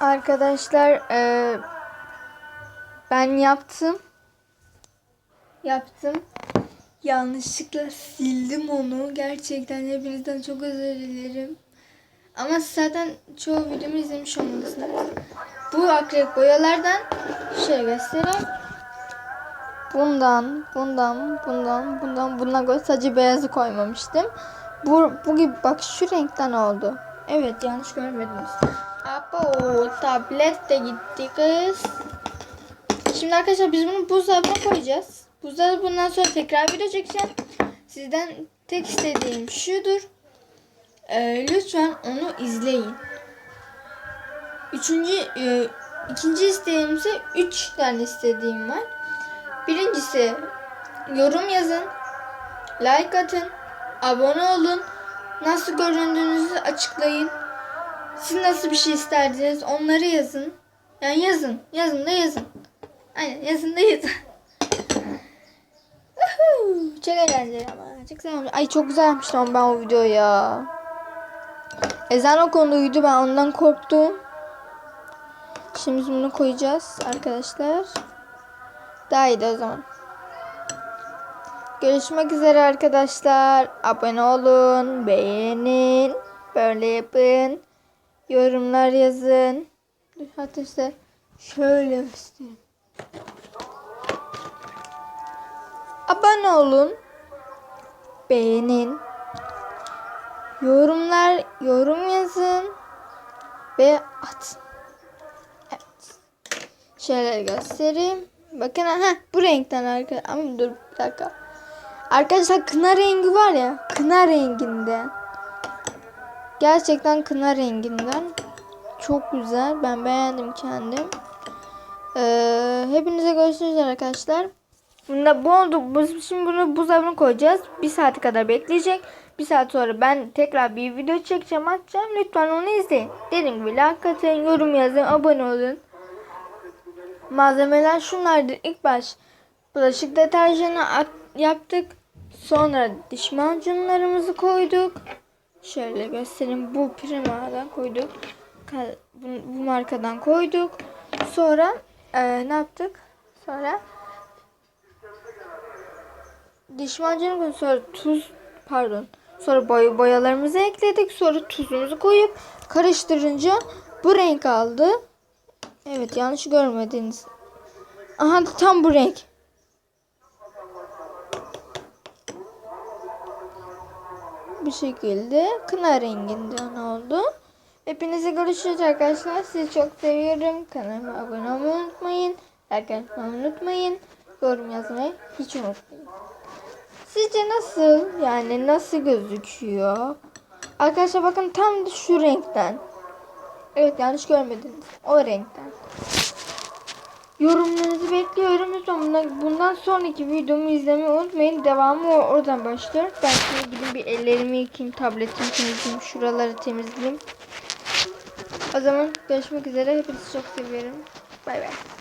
Arkadaşlar e, ben yaptım. Yaptım. Yanlışlıkla sildim onu. Gerçekten hepinizden çok özür dilerim. Ama zaten çoğu videomu izlemiş olmalısınız. Bu akrep boyalardan şey göstereyim. Bundan, bundan, bundan, bundan, bundan koy. Sadece beyazı koymamıştım. Bu, bu gibi bak şu renkten oldu. Evet yanlış görmediniz. Apo tablet de gitti kız. Şimdi arkadaşlar biz bunu buzdolabına koyacağız. Buzdolabından sonra tekrar video çekeceğim. Sizden tek istediğim şudur. Ee, lütfen onu izleyin. Üçüncü, e, ikinci isteğim ise üç tane istediğim var. Birincisi yorum yazın, like atın, abone olun, nasıl göründüğünüzü açıklayın. Siz nasıl bir şey isterdiniz onları yazın. Yani yazın, yazın da yazın. Aynen yazın da yazın. Çok eğlenceli ama. Çok güzel olmuş. Ay çok güzel yapmıştım ben o videoyu ya. Ezan okunduğuydu ben ondan korktum. Şimdi biz bunu koyacağız arkadaşlar. Daha iyiydi o zaman. Görüşmek üzere arkadaşlar. Abone olun, beğenin, böyle yapın. Yorumlar yazın. Hatta işte şöyle göstereyim. Abone olun. Beğenin. Yorumlar, yorum yazın ve atın. Evet. Şöyle göstereyim. Bakın ha bu renkten arkadaşlar. Ama dur bir dakika. Arkadaşlar kına rengi var ya. Kına renginden. Gerçekten kına renginden. Çok güzel. Ben beğendim kendim. Ee, hepinize görüşürüz arkadaşlar. Bunda bu oldu. Şimdi bunu buzdolabına koyacağız. Bir saate kadar bekleyecek. Bir saat sonra ben tekrar bir video çekeceğim atacağım. Lütfen onu izleyin. Dediğim gibi like atın, yorum yazın, abone olun. Malzemeler şunlardır. İlk baş bulaşık deterjanı yaptık. Sonra diş macunlarımızı koyduk. Şöyle göstereyim. Bu Prima'dan koyduk. Bu, bu markadan koyduk. Sonra e, ne yaptık? Sonra diş macunu. Sonra tuz pardon. Sonra boy boyalarımızı ekledik. Sonra tuzumuzu koyup karıştırınca bu renk aldı. Evet yanlış görmediniz. Aha tam bu renk. Bu şekilde kına renginden oldu. Hepinize görüşürüz arkadaşlar. Sizi çok seviyorum. Kanalıma abone olmayı unutmayın. Like atmayı unutmayın. Yorum yazmayı hiç unutmayın. Sizce nasıl? Yani nasıl gözüküyor? Arkadaşlar bakın tam şu renkten. Evet yanlış görmediniz. O renkten. Yorumlarınızı bekliyorum. Lütfen bundan, bundan sonraki videomu izlemeyi unutmayın. Devamı or- oradan başlıyor. Ben şimdi gidin bir ellerimi yıkayayım. Tabletimi temizleyeyim. Şuraları temizleyeyim. O zaman görüşmek üzere. Hepinizi çok seviyorum. Bay bay.